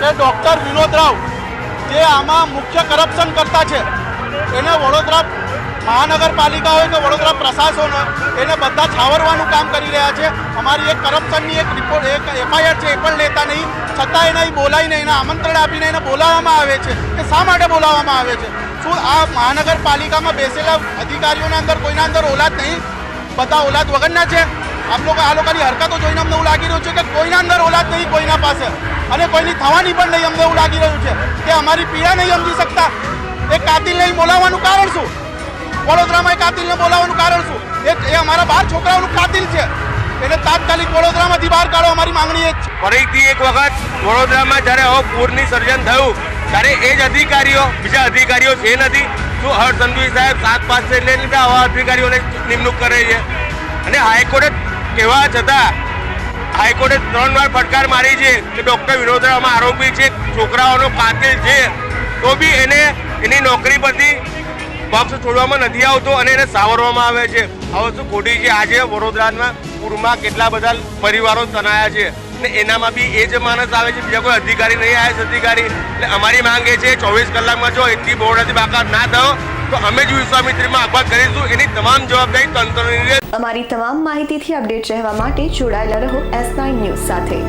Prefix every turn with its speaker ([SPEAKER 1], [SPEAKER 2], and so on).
[SPEAKER 1] કે ડૉક્ટર વિનોદ રાવ જે આમાં મુખ્ય કરપ્શન કરતા છે, એને વડોદરા મહાનગરપાલિકા હોય કે વડોદરા પ્રશાસન હોય એને બધા છાવરવાનું કામ કરી રહ્યા છે. અમારી એક કરપ્શનની એક રિપોર્ટ એક એફઆઈઆર છે, એ પણ લેતા નહીં. છતાં એને બોલાવીને, એને આમંત્રણ આપીને એને બોલાવવામાં આવે છે. કે શા માટે બોલાવવામાં આવે છે? શું આ મહાનગરપાલિકામાં બેસેલા અધિકારીઓના અંદર, કોઈના અંદર ઓલાદ નહીં? બધા ઓલાદ વગરના છે? આપ લોકો, આ લોકોની હરકતો જોઈને અમને એવું લાગી રહ્યું છે કે કોઈના અંદર ઓલાદ નહીં, કોઈના પાસે. અને કોઈની થવાની પણ નહીં, અમને એવું લાગી રહ્યું છે કે અમારી પીડા નહીં સમજી શકતા. એ કાતિલને નહીં બોલાવવાનું કારણ શું? વડોદરામાં એ કાતિલને બોલાવવાનું કારણ શું? એ અમારા બાર છોકરાઓનું કાતિલ છે. એટલે તાત્કાલિક વડોદરામાંથી બહાર કાઢો અમારી માંગણી એ જ છે.
[SPEAKER 2] ફરીથી એક વખત વડોદરામાં જ્યારે આવો પૂરની સર્જન થયું, ત્યારે એ જ અધિકારીઓ, બીજા અધિકારીઓ છે નથી. શું હર્ષ સંઘવી સાહેબ સાત પાસે એટલે આવા અધિકારીઓને નિમણૂક કરે છે? અને હાઈકોર્ટે કહેવા છતાં હાઈકોર્ટે ત્રણ વાર ફટકાર મારી છે કે ડૉક્ટર વિનોદરામાં આરોપી છે, છોકરાઓનો કાતિલ છે. તો બી એને એની નોકરી પરથી પક્ષ છોડવામાં નથી આવતો અને એને સાવરવામાં આવે છે. આ વસ્તુ ખોટી છે? આજે વડોદરાના પૂરમાં કેટલા બધા પરિવારો તનાયા છે ને એનામાં બી એ જ માણસ આવે છે, બીજા કોઈ અધિકારી નહીં આવે અધિકારી. એટલે અમારી માંગ એ છે, ચોવીસ કલાકમાં જો એકથી બોર્ડથી બાકાત ના થયો તો અમે જ વિશ્વામિત્રીમાં આપઘાત કરીશું. એની તમામ જવાબદારી તંત્રની
[SPEAKER 3] અમારી તમામ માહિતીથી અપડેટ રહેવા માટે જોડાયેલા રહો એસ નાઇન ન્યૂઝ સાથે.